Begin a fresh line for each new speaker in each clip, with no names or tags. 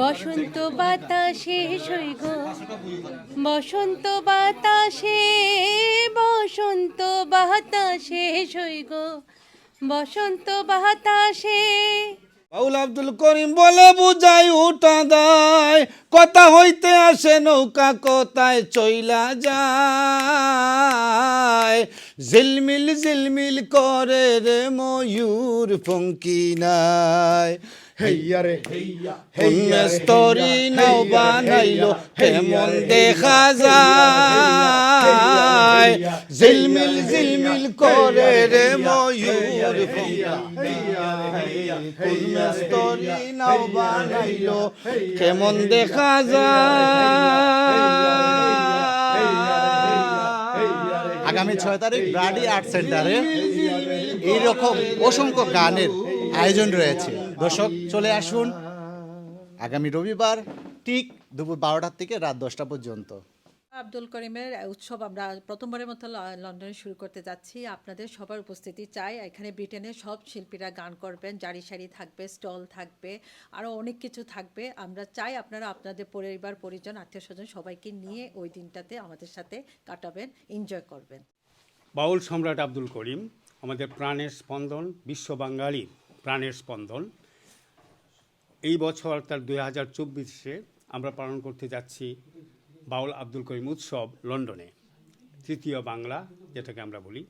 বসন্ত বাতাসে সৈগ বসন্ত বাতাসে বসন্ত বাতাসে সৈগ বসন্ত বাতাসে।
বাউল আব্দুল করিম বলে বুঝাই, উঠা দায়। কথা হইতে আসে, নৌকা কথায় চইলা যায়? ঝিলমিল ঝিলমিল করে রে ময়ূর পঙ্কি নাই। স্তরি নাও বানাইলো কেমন দেখা যায় ঝিলমিল ঝিলমিল করে রে ময়ূর স্তরি নাও বানাইলো কেমন দেখা যায়
আগামী ছয় তারিখ ব্রাডি আর্ট সেন্টারে এইরকম অসংখ্য গানের আয়োজন রয়েছে দর্শক চলে আসুন। আগামী রবিবার ঠিক দুপুর বারোটার থেকে রাত দশটা পর্যন্ত।
আব্দুল করিমের উৎসব আমরা প্রথমবারের মতো লন্ডনে শুরু করতে যাচ্ছি। আপনাদের সবার উপস্থিতি চাই। এখানে ব্রিটেনের সব শিল্পীরা গান করবেন। জারি সারি থাকবে স্টল থাকবে আরও অনেক কিছু থাকবে। আমরা চাই আপনারা আপনাদের পরিবার পরিজন আত্মীয় স্বজন সবাইকে নিয়ে ওই দিনটাতে আমাদের সাথে কাটাবেন এনজয় করবেন।
বাউল সম্রাট আব্দুল করিম আমাদের প্রাণের স্পন্দন বিশ্ব বাঙালির প্রাণের স্পন্দন। এই বছর অর্থাৎ দুই হাজার চব্বিশে আমরা পালন করতে যাচ্ছি বাউল আব্দুল করিম উৎসব লন্ডনে, তৃতীয় বাংলা যেটাকে আমরা বলি।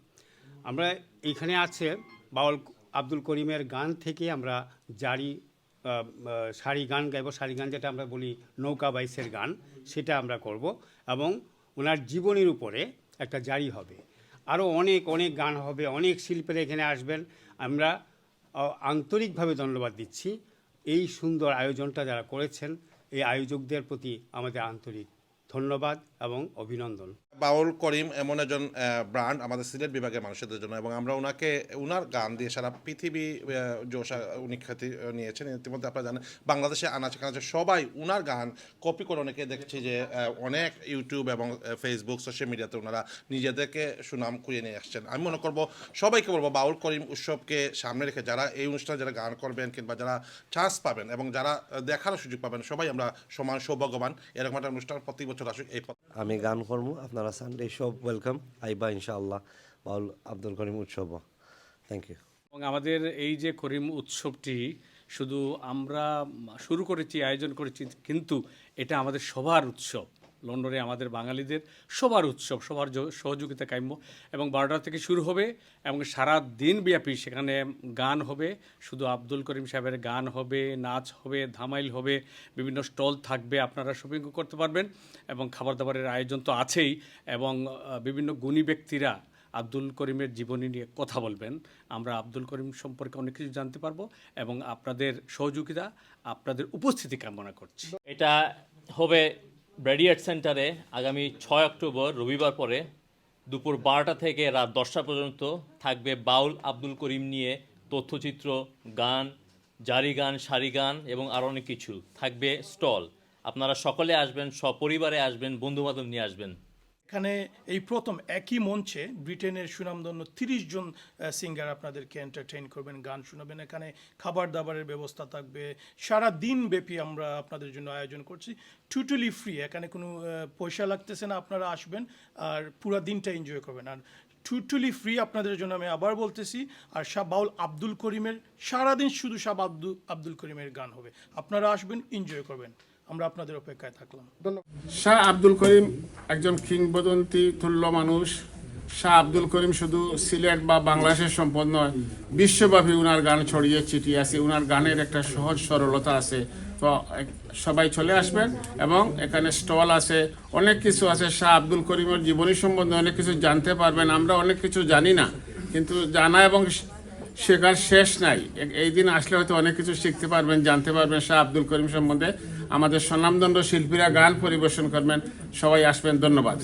আমরা এইখানে আছে বাউল আব্দুল করিমের গান থেকে আমরা জারি সারি গান গাইব। সারি গান যেটা আমরা বলি নৌকা বাইসের গান, সেটা আমরা করব এবং ওনার জীবনের উপরে একটা জারি হবে। আরও অনেক অনেক গান হবে, অনেক শিল্পীরা এখানে আসবেন। আমরা আন্তরিকভাবে ধন্যবাদ দিচ্ছি। এই সুন্দর আয়োজনটা যারা করেছেন এই আয়োজকদের প্রতি আমাদের আন্তরিক ধন্যবাদ এবং অভিনন্দন।
বাউল করিম এমন একজন ব্র্যান্ড আমাদের সিলেট বিভাগের মানুষদের জন্য এবং আমরা ওনাকে ওনার গান দিয়ে সারা পৃথিবী জোশা উনি খ্যাতি নিয়েছেন। ইতিমধ্যে আপনারা জানেন, বাংলাদেশে আনাচে কানাচে সবাই ওনার গান কপি করে অনেকে দেখছি যে অনেক ইউটিউব এবং ফেসবুক সোশ্যাল মিডিয়াতে ওনারা নিজেদেরকে সুনাম কুড়িয়ে নিয়ে আসছেন। আমি মনে করব, সবাইকে বলব, বাউল করিম উৎসবকে সামনে রেখে যারা এই অনুষ্ঠানে যারা গান করবেন কিংবা যারা চান্স পাবেন এবং যারা দেখার সুযোগ পাবেন, সবাই আমরা সমান সৌভাগ্যবান। এরকম একটা অনুষ্ঠান প্রতি বছর আসুক, এই
আমি গান করব, আপনারা সানডে সব ওয়েলকাম আইবা ইনশাআল্লাহ বাউল আব্দুল করিম উৎসব থ্যাংক ইউ
এবং আমাদের এই যে করিম উৎসবটি, শুধু আমরা শুরু করেছি, আয়োজন করেছি, কিন্তু এটা আমাদের সবার উৎসব। লন্ডনে আমাদের বাঙালিদের সবার উৎসব, সবার সহযোগিতা কাম্য এবং বারোটা থেকে শুরু হবে এবং সারা দিন ব্যাপী সেখানে গান হবে। শুধু আব্দুল করিম সাহেবের গান হবে, নাচ হবে, ধামাইল হবে, বিভিন্ন স্টল থাকবে, আপনারা শপিং করতে পারবেন এবং খাবার দাবারের আয়োজন তো আছেই এবং বিভিন্ন গুণী ব্যক্তিরা আব্দুল করিমের জীবনী নিয়ে কথা বলবেন। আমরা আব্দুল করিম সম্পর্কে অনেক কিছু জানতে পারব এবং আপনাদের সহযোগিতা, আপনাদের উপস্থিতি কামনা করছি।
এটা হবে ব্র্যাডিয়ার্ট সেন্টারে আগামী ছয় অক্টোবর, রবিবার পরে দুপুর বারোটা থেকে রাত দশটা পর্যন্ত থাকবে বাউল আব্দুল করিম নিয়ে তথ্যচিত্র, গান, জারি গান, সারি গান এবং আরও অনেক কিছু থাকবে স্টল। আপনারা সকলে আসবেন, সপরিবারে আসবেন, বন্ধুবান্ধব নিয়ে আসবেন।
এখানে এই প্রথম একই মঞ্চে ব্রিটেনের সুনামধন্য তিরিশ জন সিঙ্গার আপনাদেরকে এন্টারটেইন করবেন, গান শোনাবেন। এখানে খাবার দাবারের ব্যবস্থা থাকবে। সারা দিন ব্যাপী আমরা আপনাদের জন্য আয়োজন করছি। টোটালি ফ্রি এখানে কোনো পয়সা লাগতেছে না, আপনারা আসবেন আর পুরো দিনটা এনজয় করবেন। আর টোটালি ফ্রি আপনাদের জন্য আমি আবার বলতেছি, আর শাহ বাউল আব্দুল করিমের সারাদিন শুধু শাহ আব্দুল আব্দুল করিমের গান হবে। আপনারা আসবেন এনজয় করবেন। আমরা আপনাদের অপেক্ষায় থাকলাম।
শাহ আব্দুল করিম একজন কিংবদন্তি তুল্য মানুষ। শাহ আব্দুল করিম শুধু সিলেট বা বাংলাদেশের সম্পদ নয়, বিশ্বব্যাপী উনার গান ছড়িয়ে ছিটিয়ে আছে। উনার গানের একটা সহজ সরলতা আছে। তো সবাই চলে আসবেন এবং এখানে স্টল আছে, অনেক কিছু আছে। শাহ আব্দুল করিমের জীবনী সম্বন্ধে অনেক কিছু জানতে পারবেন। আমরা অনেক কিছু জানি না, কিন্তু জানা এবং শেখার শেষ নাই। এই দিন আসলে হয়তো অনেক কিছু শিখতে পারবেন, জানতে পারবেন শাহ আব্দুল করিম সম্বন্ধে। আমাদের স্বনামদণ্ড শিল্পীরা গান পরিবেশন করবেন। সবাই আসবেন, ধন্যবাদ।